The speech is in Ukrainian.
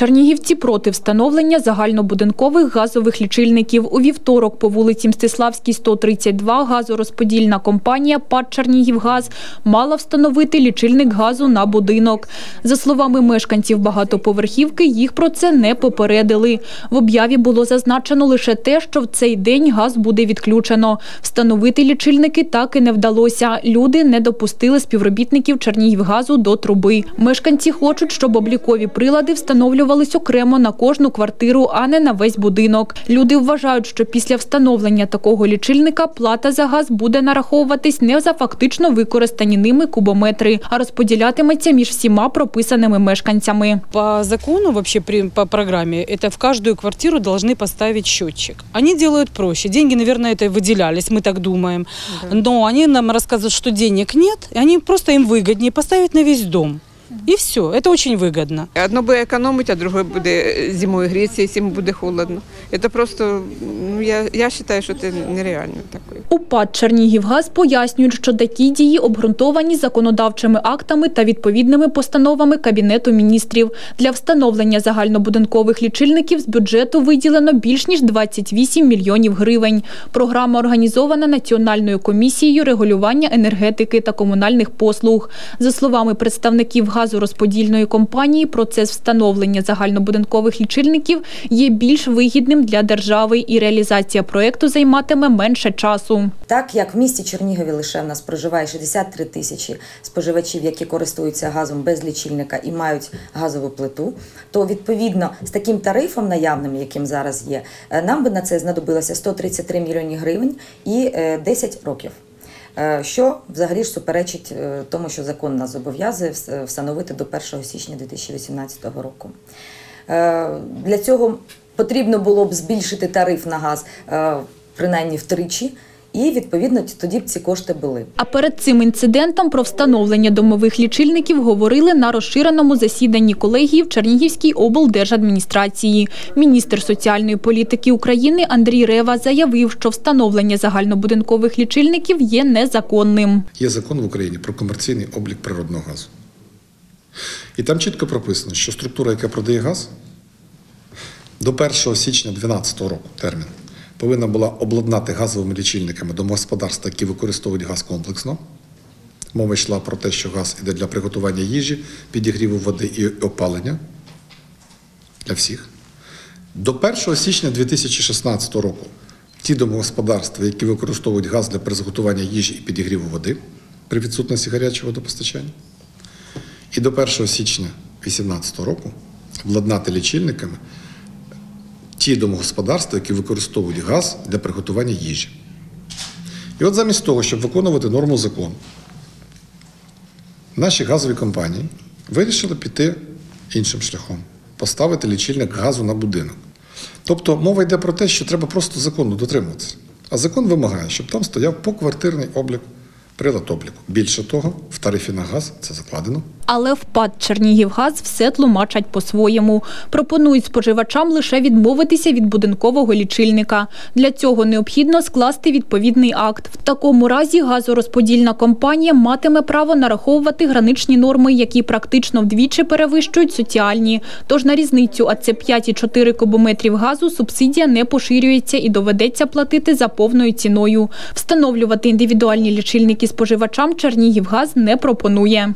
Чернігівці проти встановлення загальнобудинкових газових лічильників. У вівторок по вулиці Мстиславській, 132 газорозподільна компанія ПАД «Чернігівгаз» мала встановити лічильник газу на будинок. За словами мешканців багатоповерхівки, їх про це не попередили. В об'яві було зазначено лише те, що в цей день газ буде відключено. Встановити лічильники так і не вдалося. Люди не допустили співробітників Чернігівгазу до труби. Мешканці хочуть, щоб облікові прилади встановлювались окремо на кожну квартиру, а не на весь будинок. Люди вважають, що після встановлення такого лічильника плата за газ буде нараховуватись не за фактично використані ними кубометри, а розподілятиметься між всіма прописаними мешканцями. По закону, вообще при, по программе, это в каждую квартиру должны поставить счетчик. Они делают проще. Деньги, наверное, это выделялись, мы так думаем. Но они нам рассказывают, что денег нет, и они просто им выгоднее поставить на весь дом. И все. Это очень выгодно. Одно буде економити, а друге буде зимою грітися, якщо йому буде холодно. Це просто, ну я, я вважаю, що це нереально таке. У ПАД «Чернігівгаз» пояснюють, що такі дії обґрунтовані законодавчими актами та відповідними постановами Кабінету міністрів. Для встановлення загальнобудинкових лічильників з бюджету виділено більш ніж 28 мільйонів гривень. Програма організована Національною комісією регулювання енергетики та комунальних послуг. За словами представників газорозподільної компанії, процес встановлення загальнобудинкових лічильників є більш вигідним для держави і реалізація проєкту займатиме менше часу. Так як в місті Чернігові лише в нас проживає 63 тисячі споживачів, які користуються газом без лічильника і мають газову плиту, то відповідно з таким тарифом наявним, яким зараз є, е, нам би на це знадобилося 133 мільйони гривень і е, 10 років. Е, Що взагалі ж суперечить е, тому, що закон нас зобов'язує встановити до 1 січня 2018 року. Е, Для цього потрібно було б збільшити тариф на газ принаймні втричі, і відповідно тоді б ці кошти були. А перед цим інцидентом про встановлення домових лічильників говорили на розширеному засіданні колегії в Чернігівській облдержадміністрації. Міністр соціальної політики України Андрій Рева заявив, що встановлення загальнобудинкових лічильників є незаконним. Є закон в Україні про комерційний облік природного газу. І там чітко прописано, що структура, яка продає газ, до 1 січня 2012 року термін повинна була обладнати газовими лічильниками домогосподарства, які використовують газ комплексно. Мова йшла про те, що газ іде для приготування їжі, підігріву води і опалення для всіх. До 1 січня 2016 року ті домогосподарства, які використовують газ для приготування їжі і підігріву води при відсутності гарячого водопостачання, і до 1 січня 2018 року обладнати лічильниками ті домогосподарства, які використовують газ для приготування їжі. І от замість того, щоб виконувати норму закону, наші газові компанії вирішили піти іншим шляхом поставити лічильник газу на будинок. Тобто мова йде про те, що треба просто закону дотримуватися. А закон вимагає, щоб там стояв поквартирний облік, прилад обліку. Більше того, в тарифі на газ це закладено. Але впад Чернігівгаз все тлумачать по-своєму. Пропонують споживачам лише відмовитися від будинкового лічильника. Для цього необхідно скласти відповідний акт. В такому разі газорозподільна компанія матиме право нараховувати граничні норми, які практично вдвічі перевищують соціальні. Тож на різницю, а це 5,4 кубометрів газу, субсидія не поширюється і доведеться платити за повною ціною. Встановлювати індивідуальні лічильники споживачам Чернігівгаз не пропонує.